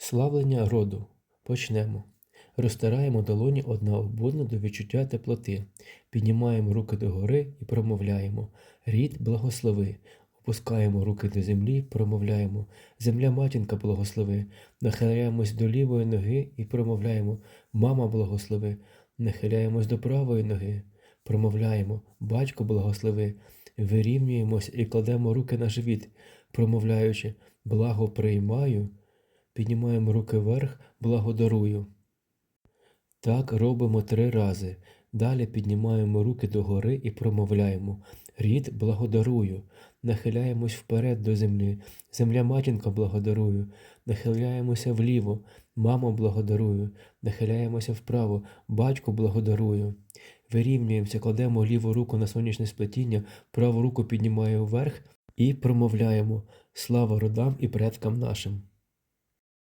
Славлення роду. Почнемо. Розтираємо долоні одна об одну до відчуття теплоти. Піднімаємо руки догори і промовляємо. Рід благослови. Опускаємо руки до землі, промовляємо. Земля матінка благослови. Нахиляємось до лівої ноги і промовляємо. Мама благослови. Нахиляємось до правої ноги. Промовляємо. Батько благослови. Вирівнюємось і кладемо руки на живіт, промовляючи Благо приймаю. Піднімаємо руки вверх, благодарую. Так робимо три рази. Далі піднімаємо руки догори і промовляємо. Рід благодарую. Нахиляємось вперед до землі. Земля матінка благодарую. Нахиляємося вліво. Мамо благодарую. Нахиляємося вправо. Батьку благодарую. Вирівнюємося, кладемо ліву руку на сонячне сплетіння, праву руку піднімаємо вверх і промовляємо Слава родам і предкам нашим.